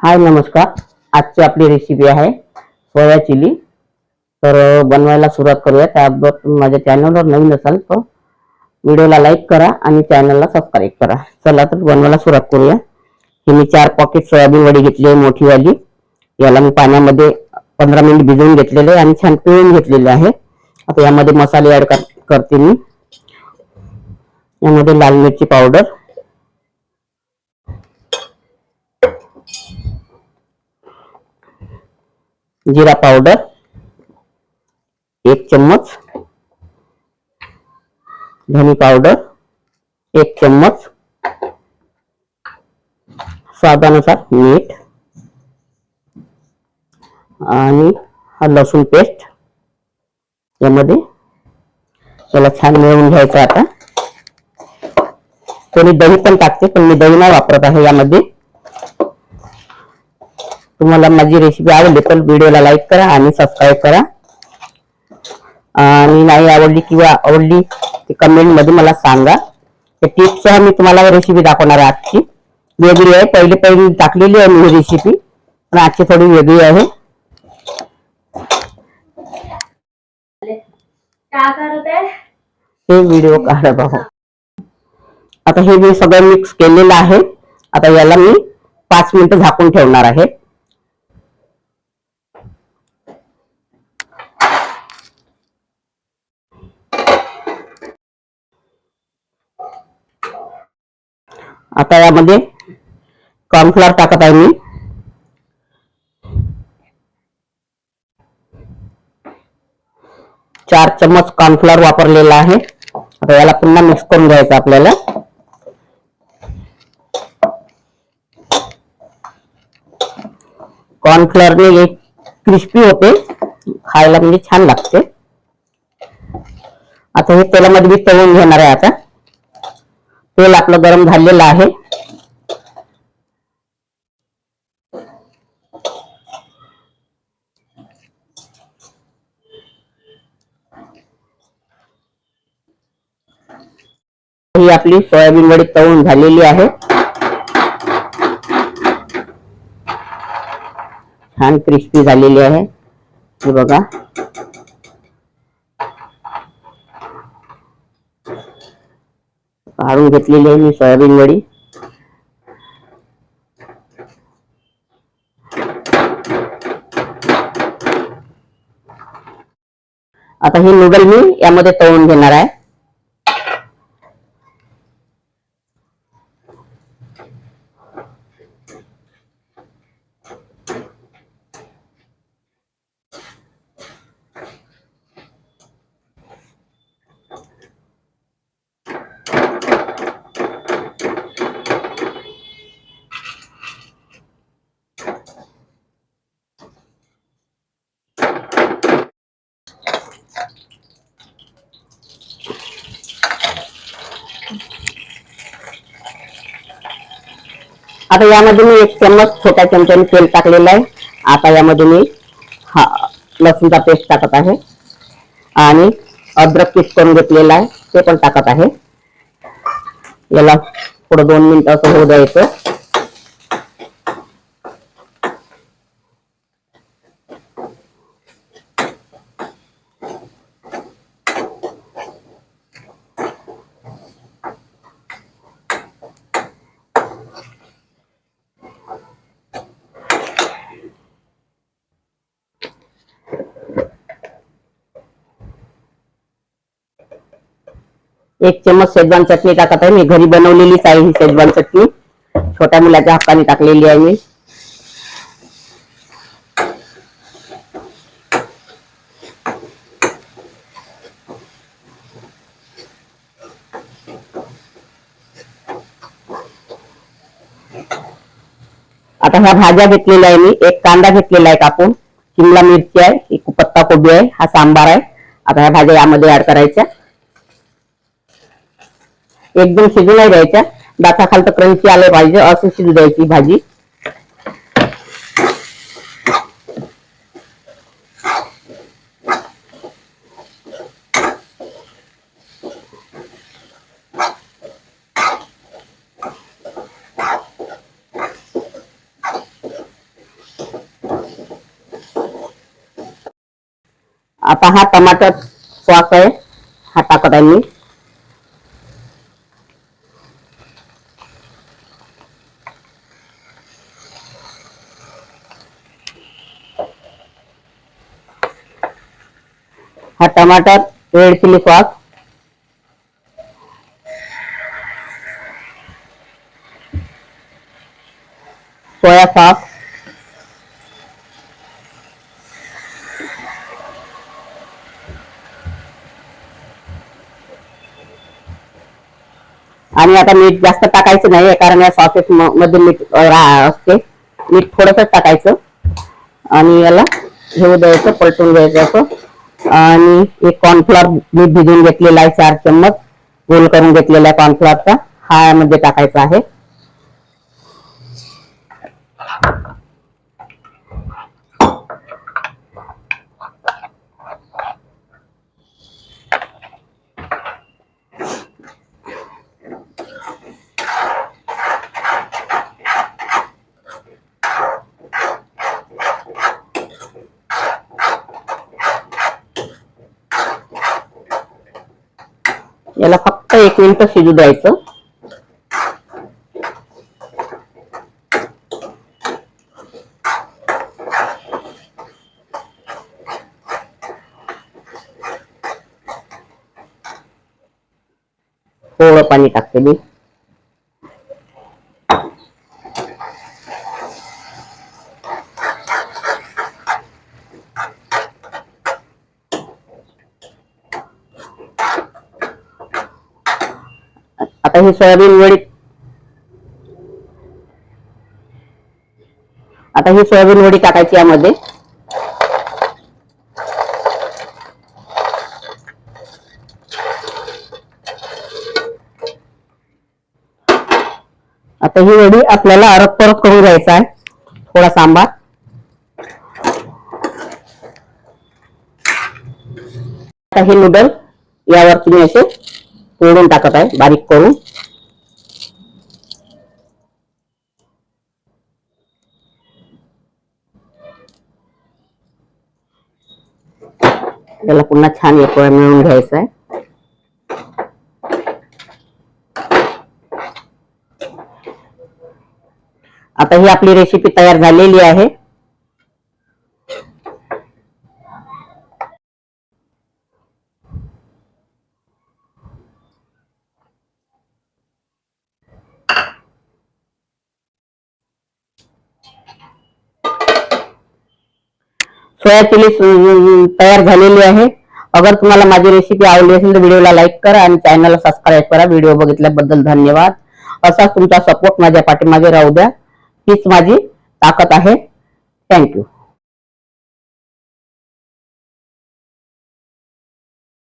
हाय नमस्कार. आजची आपली रेसिपी आहे सोया चिली. तर बनवायला सुरुवात करूया. त्याबद्दल माझ्या चॅनलवर नवीन असाल तर व्हिडिओला लाईक करा आणि चॅनलला सबस्क्राईब करा. चला तर बनवायला सुरुवात करूया. हे मी चार पॉकेट सोयाबीन वडी घेतली आहे मोठीवाली. याला मी पाण्यामध्ये पंधरा मिनिट भिजवून घेतलेले आहे आणि छान पिळून घेतलेले आहे. आता यामध्ये मसाले ऍड करते मी. यामध्ये लाल मिरची पावडर जीरा पावडर एक चम्मच धनी पावडर एक चम्मच स्वादानुसार मीठ आणि हा लसूण पेस्ट यामध्ये. त्याला छान मिळवून घ्यायचं आता. कोणी दही पण टाकते पण मी दही नाही वापरत आहे यामध्ये. तुम्हाला माझी रेसिपी आवडली तर व्हिडिओला लाईक करा आणि सबस्क्राईब करा. आणि नाही आवडली किंवा आवडली ते कमेंटमध्ये मला सांगा. ते टिप्ससह मी तुम्हाला रेसिपी दाखवणार आहे आजची. वेगळी आहे. पहिली पहिली टाकलेली आहे मी रेसिपी पण आजची थोडी वेगळी आहे. हे व्हिडिओ काढा आहो आता हे मी सगळं मिक्स केलेलं आहे. आता याला मी पाच मिनिटं झाकून ठेवणार आहे. आता यामध्ये कॉर्नफ्लॉर टाकत आहे मी. चार चम्मच कॉर्नफ्लॉर वापरलेला आहे. आता याला पुन्हा मिक्स करून घ्यायचं आपल्याला. कॉर्नफ्लॉरने एक क्रिस्पी होते. खायला म्हणजे छान लागते. आता हे तेलामध्ये मी तळून घेणार आहे आता. तेल आपलं गरम झालेलं आहे. ही आपली सोयाबीन वडी झालेली आहे. छान क्रिस्पी आहे. हे बघा. काढून घेतलेली आहे मी सोयाबीन वडी. आता ही नूडल मी यामध्ये तळून घेणार आहे. आता यामध्ये मी एक चम्मच छोट्या चमच्याने तेल टाकलेलं आहे. आता यामध्ये मी हा लसूणचा पेस्ट टाकत आहे. आणि अद्रक पीस करून घेतलेला आहे ते पण टाकत आहे. याला थोडं दोन मिनिट असं होऊ द्यायचं. एक चम्मच शेजवान चटणी टाकत आहे. मी घरी बनवलेलीच आहे ही शेजवान चटणी. छोट्या मुलाच्या हक्काने टाकलेली आहे मी. आता ह्या भाज्या घेतलेल्या आहे मी. एक कांदा घेतलेला आहे कापून. शिमला मिरची आहे. एक पत्ता कोबी आहे. हा सांबार आहे. आता ह्या भाज्या यामध्ये ऍड करायच्या. एकदम शिजू नाही द्यायच्या. दाताखाल तर क्रंची आलं पाहिजे असं शिजू द्यायची भाजी. आता हा टमाटर सॉस आहे. हा टाकत आहे मी. हा टमाटर red chilli sauce. Soya sauce. आणि आता मीठ जास्त टाकायचं नाही कारण या सॉसेस मध्ये मीठ असते. मीठ थोडस टाकायचं. आणि याला घेऊ द्यायचं पलटून द्यायचं असं. आणि एक कॉर्नफ्लॉर मी भिजून घेतलेला आहे चार चम्मच. गोल करून घेतलेला आहे कॉर्नफ्लॉरचा हा यामध्ये टाकायचा आहे. याला फक्त एक मिनिट शिजू द्यायचं. थोडं पाणी टाकते मी. आता ही सोयाबीन वडी. आता ही सोयाबीन वडी टाकायची यामध्ये. आता ही वडी आपल्याला अरक परत करून घ्यायचा आहे. थोडा सांबार. आता हे नूडल यावर तुम्ही असे तोडून टाकत आहे बारीक करून. त्याला पुन्हा छान एक वेळ मिळून घ्यायचं आहे. आता ही आपली रेसिपी तयार झालेली आहे. सोया चिली तयार झालेली आहे. अगर तुम्हाला माझी रेसिपी आवडली असेल तर व्हिडिओला लाईक करा आणि चॅनलला सबस्क्राईब करा. व्हिडिओ बघितल्याबद्दल धन्यवाद. असाच तुमचा सपोर्ट माझ्या पाठीमागे राहू द्या. हीच माझी ताकद आहे. थँक्यू